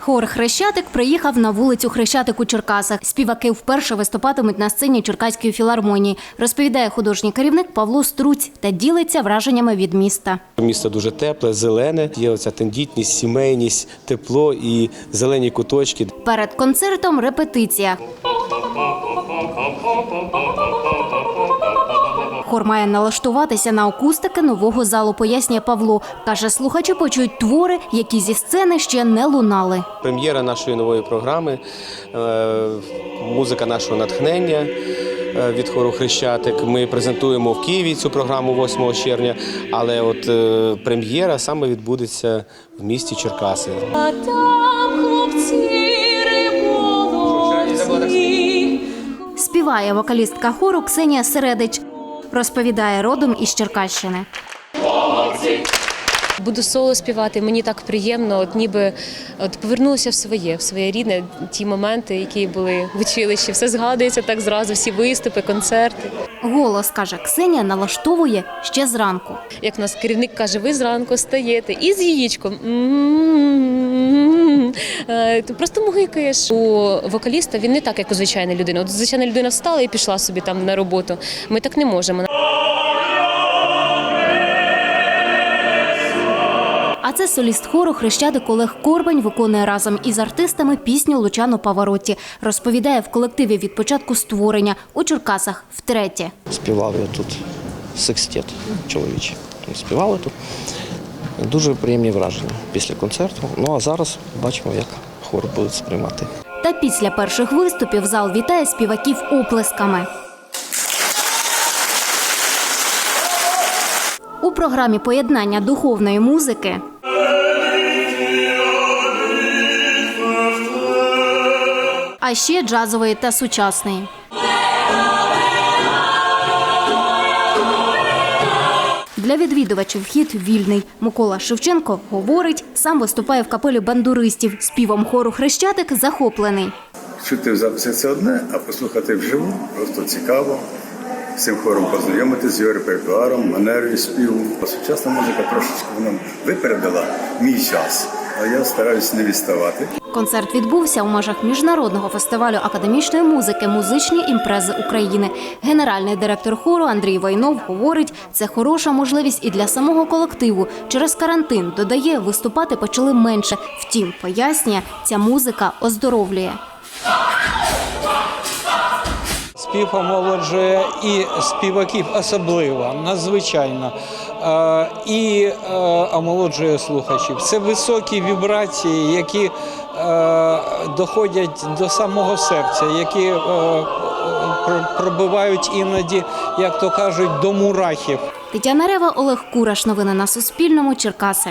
Хор Хрещатик приїхав на вулицю Хрещатик у Черкасах. Співаки вперше виступатимуть на сцені Черкаської філармонії, розповідає художній керівник Павло Струць та ділиться враженнями від міста. Місто дуже тепле, зелене. Є оця тендітність, сімейність, тепло і зелені куточки. Перед концертом репетиція. Хор має налаштуватися на акустики нового залу, пояснює Павло. Каже, слухачі почують твори, які зі сцени ще не лунали. Прем'єра нашої нової програми, е, музика нашого натхнення. е, Від хору Хрещатик ми презентуємо в Києві цю програму 8 червня, але от е, прем'єра саме відбудеться в місті Черкаси. А там хлопці риболовці. Співає вокалістка хору Ксенія Середич. Розповідає родом із Черкащини. Буду соло співати. Мені так приємно, от ніби от повернулася в своє, в своє рідне, ті моменти, які були в училищі. Все згадується так зразу, всі виступи, концерти. Голос, каже Ксенія, налаштовує ще зранку. Як нас керівник каже, ви зранку стаєте і з яєчком. Е, Ти просто мугикаєш. У вокаліста він не так, як у звичайної людини. От звичайна людина встала і пішла собі там на роботу. Ми так не можемо. А це соліст хору Хрещатик Олег Корбань виконує разом із артистами пісню Лучано Павароті. Розповідає в колективі від початку створення у Черкасах втретє. Співав я тут секстет чоловічий. Співали тут. Дуже приємні враження після концерту. Ну а зараз бачимо, як хор буде сприймати. Та після перших виступів зал вітає співаків оплесками. У програмі поєднання духовної музики а ще джазової та сучасної. Для відвідувачів вхід вільний. Микола Шевченко говорить, сам виступає в капелі бандуристів. Співом хору Хрещатик захоплений. Чути в записі це одне, а послухати вживу просто цікаво. З цим хором познайомитися з його репертуаром, манерою співу. Сучасна музика трошечки вона випередила мій час, а я стараюсь не відставати. Концерт відбувся у межах міжнародного фестивалю академічної музики Музичні імпрези України. Генеральний директор хору Андрій Вайнов говорить, це хороша можливість і для самого колективу. Через карантин додає, виступати почали менше. Втім, пояснює, ця музика оздоровлює. Спів омолоджує і співаків особливо, надзвичайно, е, і е, омолоджує слухачів. Це високі вібрації, які е, доходять до самого серця, які пробивають іноді, як то кажуть, до мурахів. Тетяна Рева, Олег Кураш. Новини на Суспільному. Черкаси.